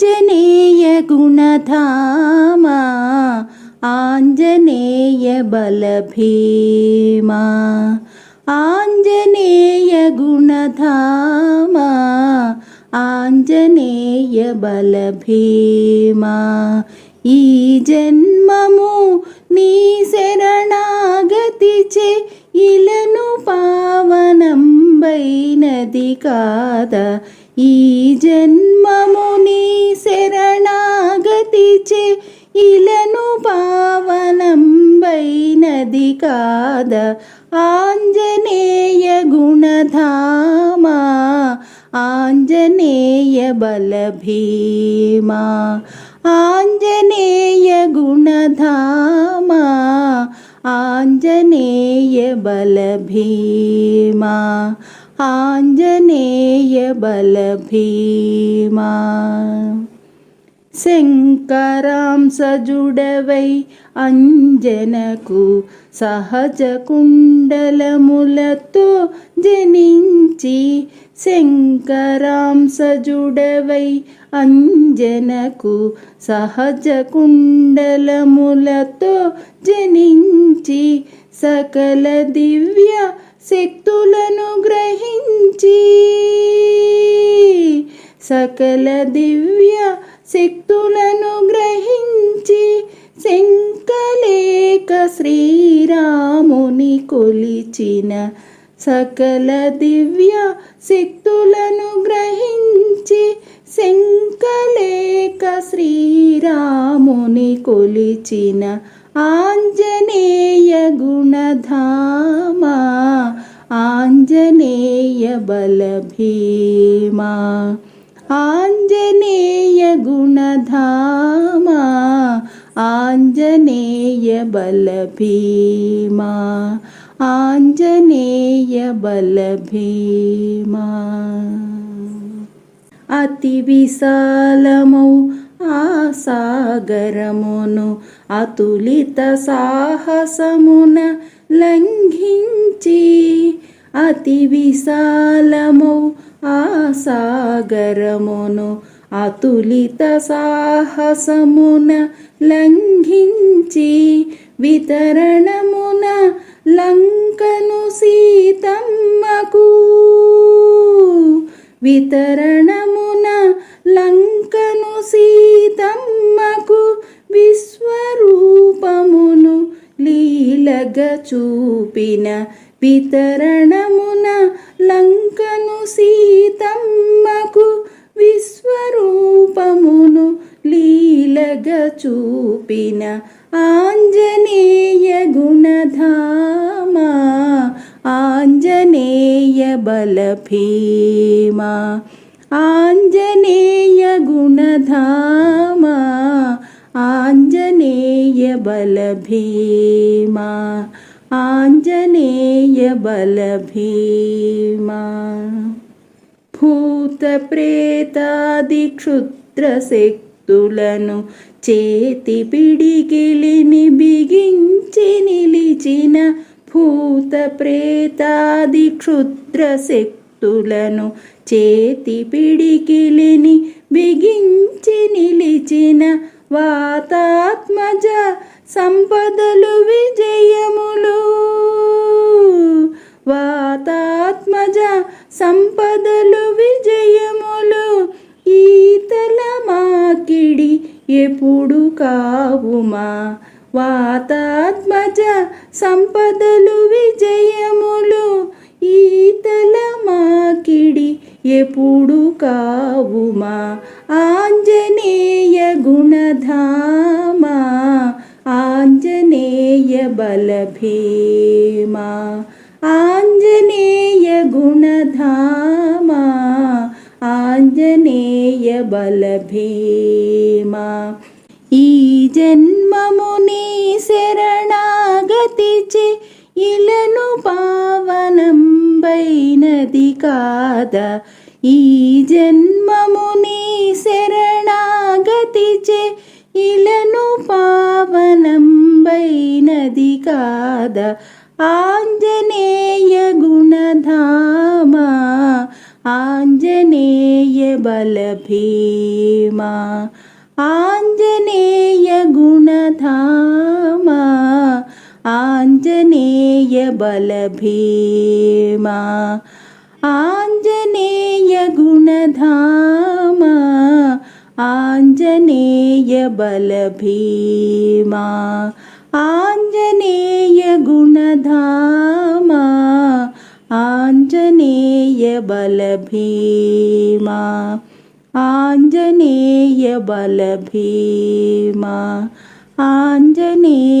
ఆంజనేయ గుణధామ ఆంజనేయ బలభీమా ఆంజనేయ గుణధామ ఆంజనేయ బలభీమా. ఈ జన్మము నీ శరణాగతి చే ఇలను పావనంబైనది కాదా ఈ జన్మము నీ శరణాగతిచే ఇలను పావనంబైనది కాద ఆంజనేయ గుణధామా ఆంజనేయ బలభీమా ఆంజనేయ గుణధామా ఆంజనేయ బలభీమా ఆంజనేయ బలభీమా శంకరాంసజుడవై అంజనకు సహజ కుండలములతో జనించి శంకరాం సజుడవై అంజనకు సహజ కుండలములతో జనించి సకల దివ్య శక్తులను గ్రహించి సకల దివ్య శక్తులను గ్రహించి శంకలేక శ్రీరాముని కొలిచిన సకల దివ్య శక్తులను గ్రహించి శంకలేక శ్రీరాముని కొలిచిన आञ्जनेयगुणधामा आञ्जनेयबलभीमा आञ्जनेयगुणधामा आञ्जनेयबलभीमा आञ्जनेयबलभीमा अतिविशालमौ ఆ సాగరమును అతులిత సాహసమున లంఘించి అతి విశాలమౌ ఆ సాగరమును అతులిత సాహసమున లంఘించి వితరణమున లంకను సీతమ్మకు వితరణమున లంకను సీతమ్మకు విశ్వరూపమును లీలగ చూపిన వితరణమున లంకను సీతమ్మకు విశ్వరూపమును లీలగ చూపిన ఆంజనేయ గుణధామా ఆంజనేయ బలభీమా. ఆంజనేయ గుణధామా ఆంజనేయ బలభీమా ఆంజనేయ బలభీమా. భూత ప్రేతాది క్షుద్ర చేతి పిడికిలిని బిగించి నిలిచిన భూత భక్తులను చేతి పిడికిలిని బిగించి నిలిచిన వాతాత్మజ సంపదలు విజయములు. వాతాత్మజ సంపదలు విజయములు. ఈతల మాకిడి ఎప్పుడు కావుమా? వాతాత్మజ సంపదలు విజయములు. ఈతల మాకిడి ఎప్పుడు కావుమా? ఆంజనేయ గుణధామా? ఆంజనేయ బలభీమా? ఆంజనేయ గుణధామా? ఆంజనేయ బలభీమా? కాద. ఈ జన్మముని శరణాగతిచే ఇలను పావనంబైనది కాద. ఆంజనేయ గుణధామ ఆంజనేయ బలభీమా ఆంజనేయ గుణధామ ఆంజనేయ బలభీమా. आञ्जनेयगुणधाम आञ्जनेयबलभीमा आञ्जनेयगुणधाम आञ्जनेयबलभीमा आञ्जनेयबलभीमा आञ्जनेयबलभीमा।